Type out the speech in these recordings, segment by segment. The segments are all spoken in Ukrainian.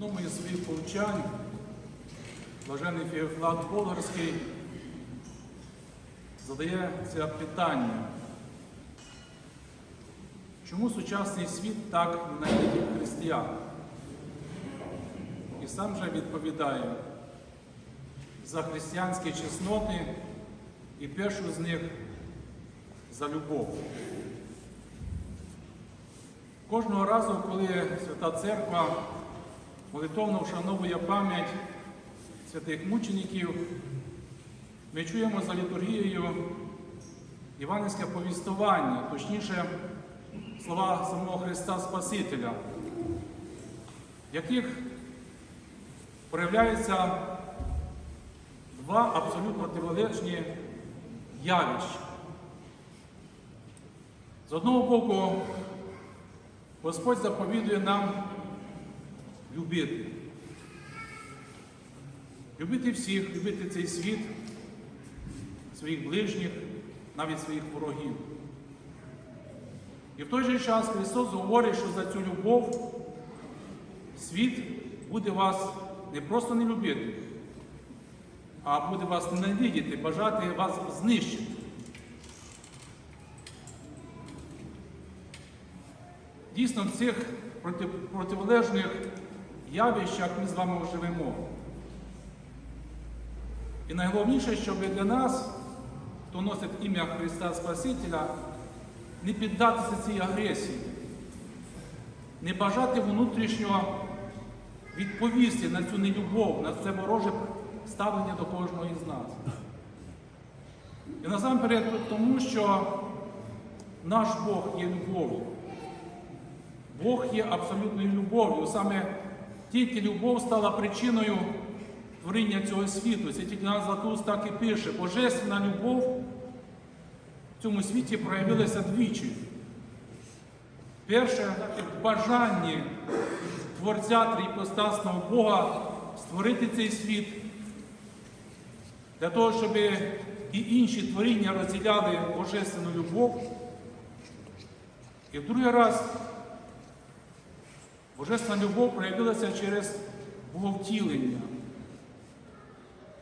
одному із своїх повчань блажений Феофлат Болгарський задає це питання. Чому сучасний світ так ненавидить християн? І сам же відповідає за християнські чесноти і першу з них за любов. Кожного разу, коли Свята Церква молитовно вшановує пам'ять святих мучеників, ми чуємо за літургією Іванівське повістування, точніше, слова самого Христа Спасителя, в яких проявляються два абсолютно протилежні явища. З одного боку, Господь заповідує нам любити. Любити всіх, любити цей світ, своїх ближніх, навіть своїх ворогів. І в той же час Христос говорить, що за цю любов світ буде вас не просто не любити, а буде вас ненавидіти, бажати вас знищити. Дійсно, в цих проти- протилежних явищах ми з вами живемо. І найголовніше, щоб для нас, хто носить ім'я Христа Спасителя, не піддатися цій агресії, не бажати внутрішньо відповісти на цю нелюбов, на це вороже ставлення до кожного із нас. І насамперед тому, що наш Бог є любов'ю. Бог є абсолютною любов'ю. Саме тільки любов стала причиною творіння цього світу. Святитель Іван Златоуст так і пише, Божественна любов в цьому світі проявилася двічі. Перше, в бажанні Творця Трійпостасного Бога створити цей світ, для того, щоб і інші творіння розділяли Божественну любов. І в другий раз Божественна любов проявилася через Боговтілення.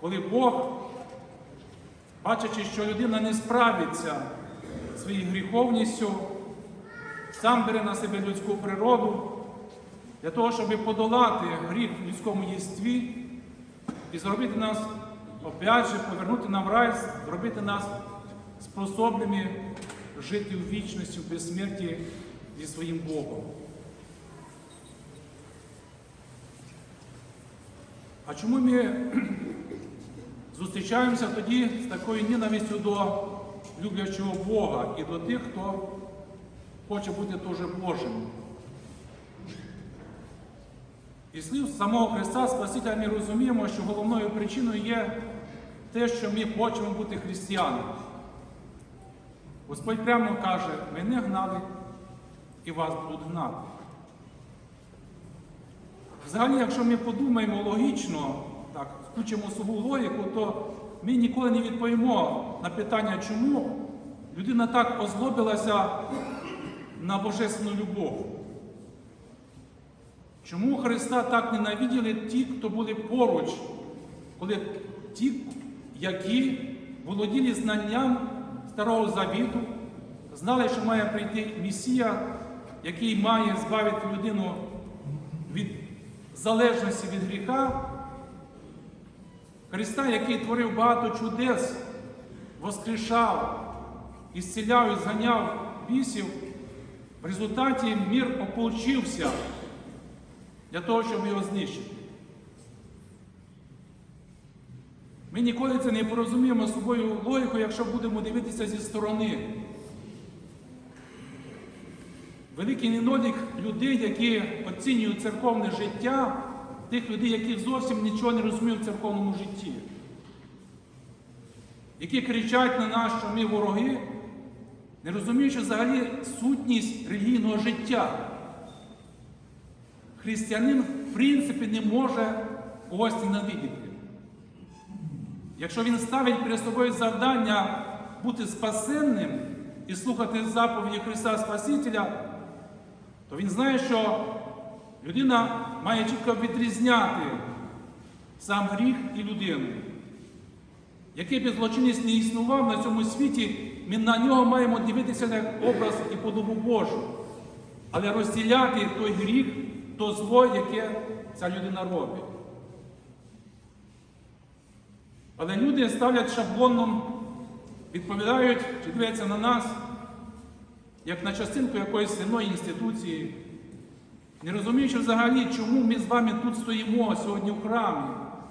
Коли Бог, бачачи, що людина не справиться своєю гріховністю, сам бере на себе людську природу для того, щоб подолати гріх в людському єстві і зробити нас, опять же, повернути нам рай, зробити нас способними жити в вічності, в безсмерті зі своїм Богом. А чому ми зустрічаємося тоді з такою ненавистю до люблячого Бога і до тих, хто хоче бути теж Божим? І слів самого Христа Спасителя ми розуміємо, що головною причиною є те, що ми хочемо бути християнами. Господь прямо каже, мене гнали і вас будуть гнати. Взагалі, якщо ми подумаємо логічно, так, включимо свою логіку, то ми ніколи не відповімо на питання, чому людина так озлобилася на божественну любов. Чому Христа так ненавиділи ті, хто були поруч, коли ті, які володіли знанням Старого Завіту, знали, що має прийти Месія, який має збавити людину від залежності від гріха, Христа, який творив багато чудес, воскрешав, ісціляв і зганяв бісів, в результаті мір ополчився для того, щоб його знищити. Ми ніколи це не порозуміємо з собою логікою, якщо будемо дивитися зі сторони. Великий недолік людей, які оцінюють церковне життя, тих людей, які зовсім нічого не розуміють в церковному житті, які кричать на нас, що ми вороги, не розуміючи взагалі сутність релігійного життя. Християнин, в принципі, не може когось ненавидіти. Якщо він ставить перед собою завдання бути спасенним і слухати заповіді Христа Спасителя, то він знає, що Людина має чітко відрізняти сам гріх і людину. Який би злочинець не існував на цьому світі, ми на нього маємо дивитися як образ і подобу Божу, але розділяти той гріх, то зло, яке ця людина робить. Але люди ставлять шаблоном, відповідають чи дивляться на нас, як на частинку якоїсь земної інституції, не розуміючи взагалі, чому ми з вами тут стоїмо сьогодні в храмі,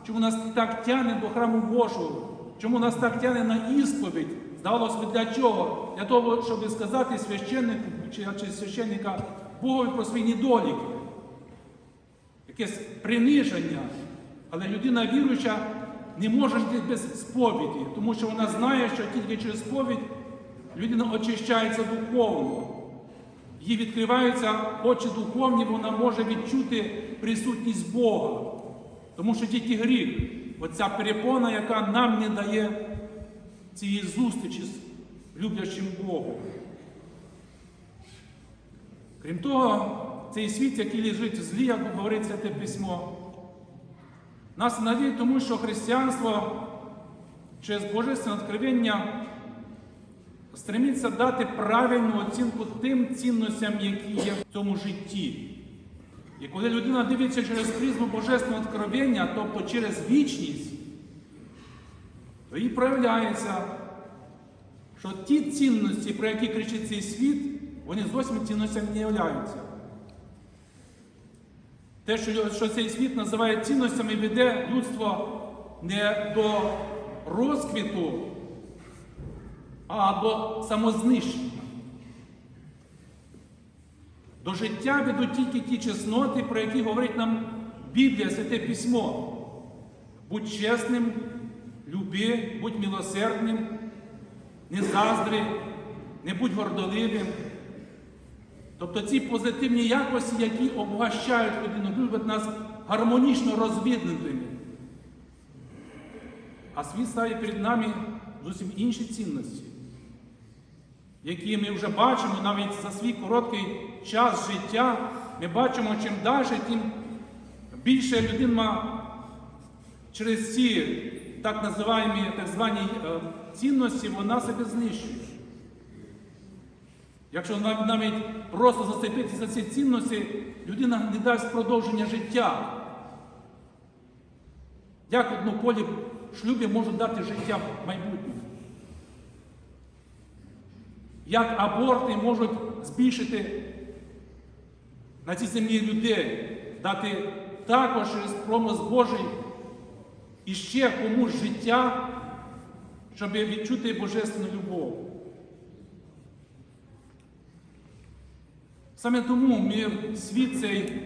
чому нас так тягне до храму Божого, чому нас так тягне на ісповідь. Здавалося б, для чого? Для того, щоб сказати священнику чи, чи священника Богові про свої недоліки, якесь приниження. Але людина віруюча не може жити без сповіді, тому що вона знає, що тільки через сповідь людина очищається духовно. Їй відкриваються очі духовні, вона може відчути присутність Бога. Тому що тільки гріх, оця перепона, яка нам не дає цієї зустрічі з люблячим Богом. Крім того, цей світ, який лежить в злі, як говорить Святе Письмо, нас надіє тому, що християнство через Божественне откровення стремиться дати правильну оцінку тим цінностям, які є в цьому житті. І коли людина дивиться через призму Божественного откровення, тобто через вічність, то їй проявляється, що ті цінності, про які кричить цей світ, вони зовсім цінностями не являються. Те, що цей світ називає цінностями, веде людство не до розквіту, а до самознищення. До життя ведуть тільки ті чесноти, про які говорить нам Біблія, Святе Письмо. Будь чесним, люби, будь милосердним, не заздри, не будь гордоливим. Тобто ці позитивні якості, які обгащають людину, люблять нас гармонічно розвідненими. А світ ставить перед нами зовсім інші цінності, які ми вже бачимо навіть за свій короткий час життя. Ми бачимо, чим далі, тим більше людина через ці так називаємо так звані е, цінності, вона себе знищує. Якщо навіть просто зацепитися за ці цінності, людина не дасть продовження життя. Як в одному полі шлюбі можуть дати життя в майбутньому? Як аборти можуть збільшити на цій землі людей, дати також через промис Божий іще комусь життя, щоб відчути божественну любов. Саме тому мир світ цей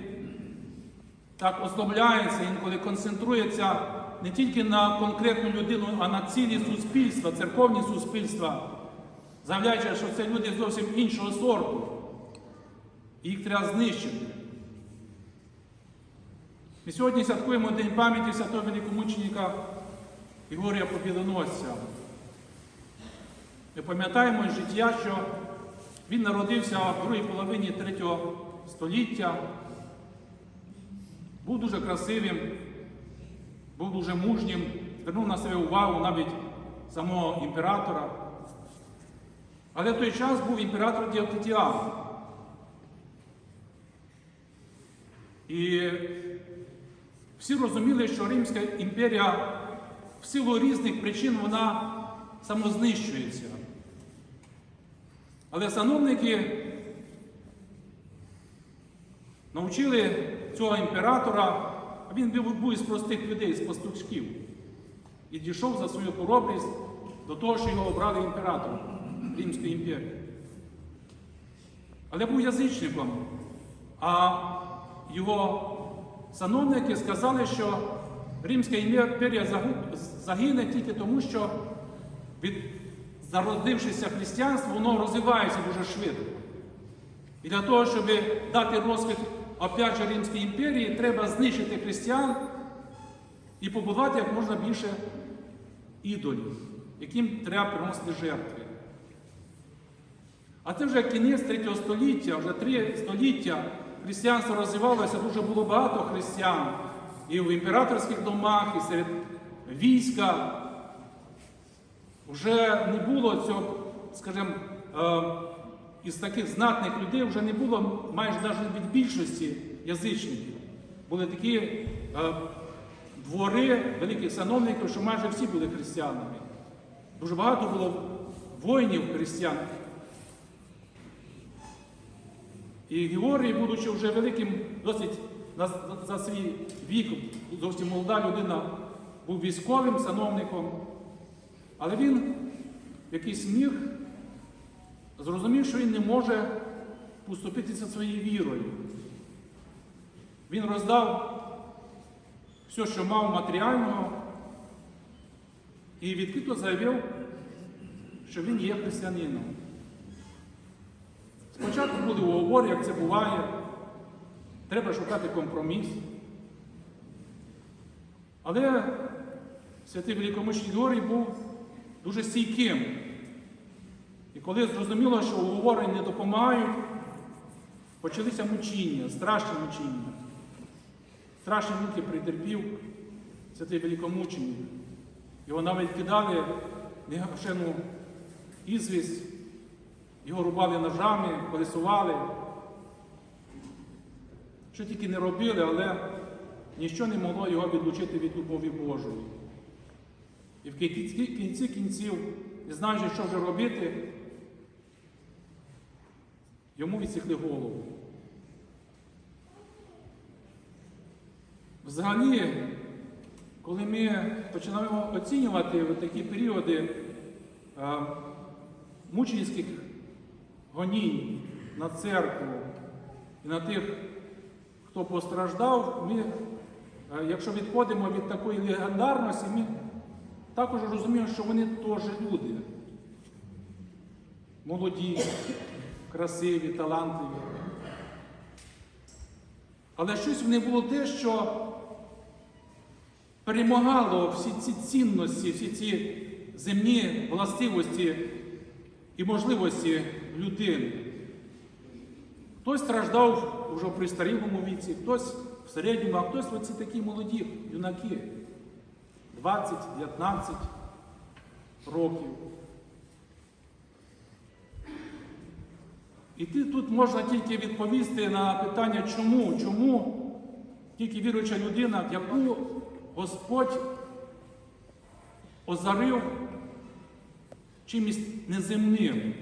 так ослабляється, інколи концентрується не тільки на конкретну людину, а на цілі суспільства, церковні суспільства, заявляючи, що це люди зовсім іншого сорту. Їх треба знищити. Ми сьогодні святкуємо День пам'яті святого великомученика Ігорія Побідоносця. Ми пам'ятаємо із життя, що він народився в другій половині 3 століття, був дуже красивим, був дуже мужнім, звернув на себе увагу навіть самого імператора. Але в той час був імператор Діоклетіан. І всі розуміли, що Римська імперія в силу різних причин вона самознищується. Але сановники навчили цього імператора, а він був із простих людей, з пастушків, і дійшов за свою хоробрість до того, що його обрали імператором Римської імперії. Але був язичником, а його сановники сказали, що Римська імперія загине тільки тому, що від зародившися християнство, воно розвивається дуже швидко. І для того, щоб дати розквіт опять Римській імперії, треба знищити християн і побудувати як можна більше ідолів, яким треба приносити жертви. А це вже кінець 3 століття, вже три століття християнство розвивалося, дуже було багато християн і в імператорських домах, і серед війська. Вже не було цього, скажімо, е, із таких знатних людей вже не було майже навіть від більшості язичників. Були такі е, двори великих сановників, що майже всі були християнами. Дуже багато було воїнів християн. І Георгій, будучи вже великим, досить на- за свій вік, зовсім молода людина, був військовим сановником. Але він якийсь міг зрозумів, що він не може поступитися своєю вірою. Він роздав все, що мав матеріального, і відкрито заявив, що він є християнином. Спочатку були уговори, як це буває, треба шукати компроміс. Але святий великомучений Георгій був дуже стійким. І коли зрозуміло, що уговори не допомагають, почалися мучіння, страшні мучіння. Страшні муки притерпів святий великомученик. Його навіть кидали негашену ізвість, його рубали ножами, колесували. Що тільки не робили, але ніщо не могло його відлучити від любові Божої. І в кінці, кінці кінців, не знаючи, що вже робити, йому відсікли голову. Взагалі, коли ми починаємо оцінювати такі періоди е, мученських гонінь на церкву і на тих, хто постраждав, ми, е, якщо відходимо від такої легендарності, ми також розуміємо, що вони теж люди. Молоді, красиві, талантливі. Але щось в них було те, що перемагало всі ці цінності, всі ці земні властивості і можливості людини. Хтось страждав вже в пристарілому віці, хтось в середньому, а хтось оці такі молоді юнаки 20-15 років. І тут можна тільки відповісти на питання, чому, чому тільки віруюча людина, яку Господь озарив чимось неземним.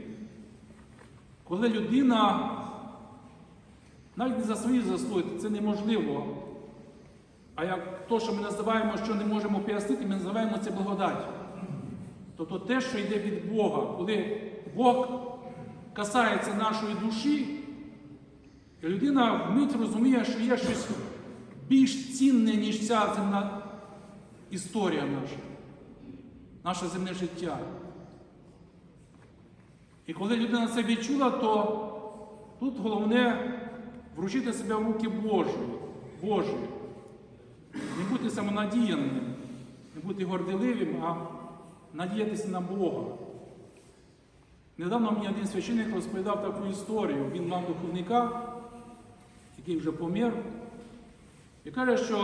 Коли людина навіть не за свої заслуги, це неможливо. А як то, що ми називаємо, що не можемо пояснити, ми називаємо це благодать. Тобто те, що йде від Бога, коли Бог касається нашої душі, і людина вмить розуміє, що є щось більш цінне, ніж ця земна історія наша, наше земне життя. І коли людина це відчула, то тут головне вручити себе в руки Божі, Божі. Не бути самонадіяним, не бути горделивим, а надіятися на Бога. Недавно мені один священник розповідав таку історію. Він мав духовника, який вже помер, і каже, що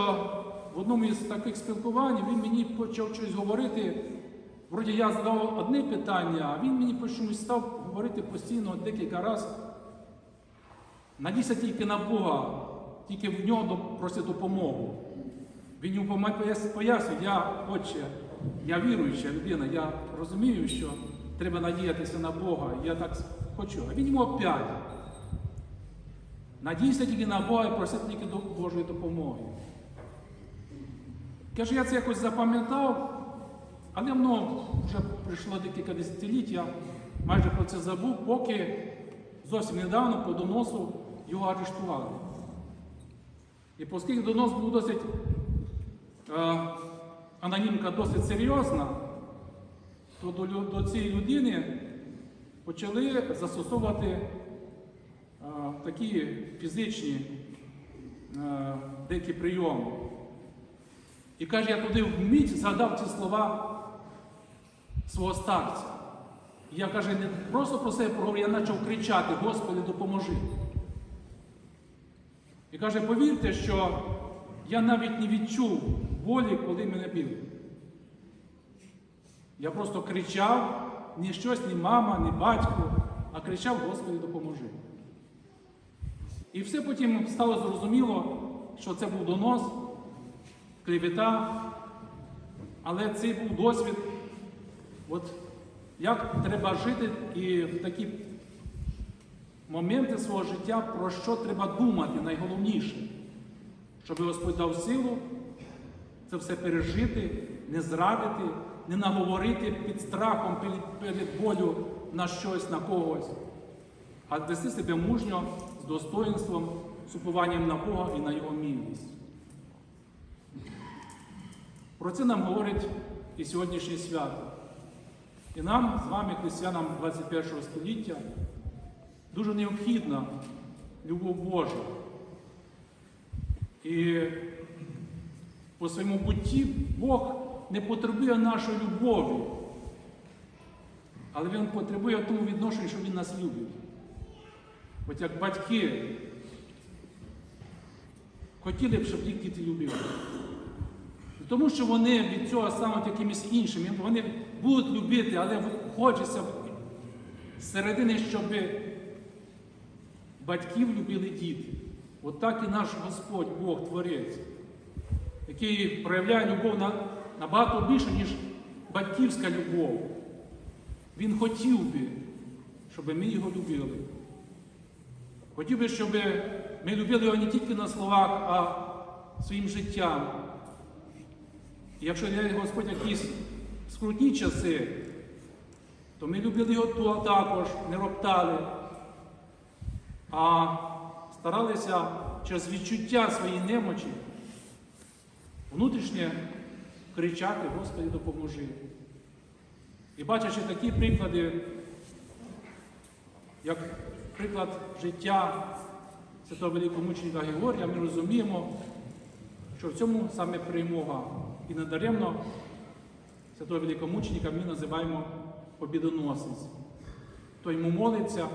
в одному із таких спілкувань він мені почав щось говорити. Вроді я задав одне питання, а він мені по чомусь став говорити постійно декілька разів. Надійся тільки на Бога, тільки в нього просить допомогу. Він йому пояснює, я, отче, я віруюча людина, я розумію, що треба надіятися на Бога, я так хочу. А він йому опять. Надійся тільки на Бога і проси тільки до Божої допомоги. Каже, я це якось запам'ятав, але воно вже прийшло декілька десятиліть, я майже про це забув, поки зовсім недавно по доносу його арештували. І оскільки донос був досить е, анонімка досить серйозна, то до, до цієї людини почали застосовувати е, такі фізичні е, деякі прийоми. І каже, я туди вмить згадав ці слова свого старця. Я каже, не просто про себе проговорив, я почав кричати, Господи, допоможи. І каже, повірте, що я навіть не відчув болі, коли мене били. Я просто кричав, ні щось, ні мама, ні батько, а кричав, Господи, допоможи. І все потім стало зрозуміло, що це був донос, клевета, але це був досвід, от як треба жити і в такі моменти свого життя, про що треба думати найголовніше, щоб Господь дав силу це все пережити, не зрадити, не наговорити під страхом, перед, болю на щось, на когось, а вести себе мужньо з достоинством, з упованням на Бога і на Його милість. Про це нам говорить і сьогоднішнє свято. І нам, з вами, християнам 21 століття, дуже необхідна любов Божа. І по своєму бутті Бог не потребує нашої любові, але Він потребує тому відношенні, що Він нас любить. От як батьки хотіли б, щоб їх діти любили. Тому що вони від цього стануть якимись іншими. Вони будуть любити, але хочеться зсередини, щоб батьків любили діти. От так і наш Господь Бог Творець, який проявляє любов на, набагато більше, ніж батьківська любов. Він хотів би, щоб ми його любили. Хотів би, щоб ми любили його не тільки на словах, а своїм життям. І якщо є Господь якісь скрутні часи, то ми любили його також, не роптали, а старалися через відчуття своєї немочі внутрішнє кричати, Господи, допоможи. І бачачи такі приклади, як приклад життя святого великомученика Георгія, ми розуміємо, що в цьому саме перемога. І надаремно святого великомученика ми називаємо побідоносець. Хто йому молиться,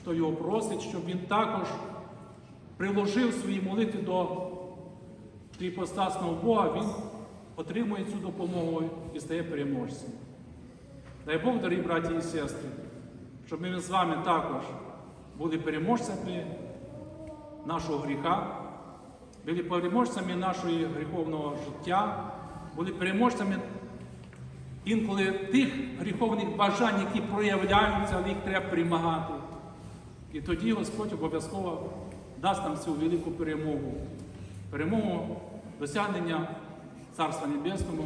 хто його просить, щоб він також приложив свої молитви до тріпостасного Бога, він отримує цю допомогу і стає переможцем. Дай Бог, дорогі браті і сестри, щоб ми з вами також були переможцями нашого гріха, були переможцями нашого гріховного життя, були переможцями інколи тих гріховних бажань, які проявляються, їх треба примагати. І тоді Господь обов'язково дасть нам цю велику перемогу, перемогу досягнення Царства Небесного,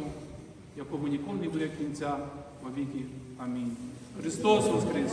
якому ніколи не буде кінця во віки. Амінь. Христос Воскрес!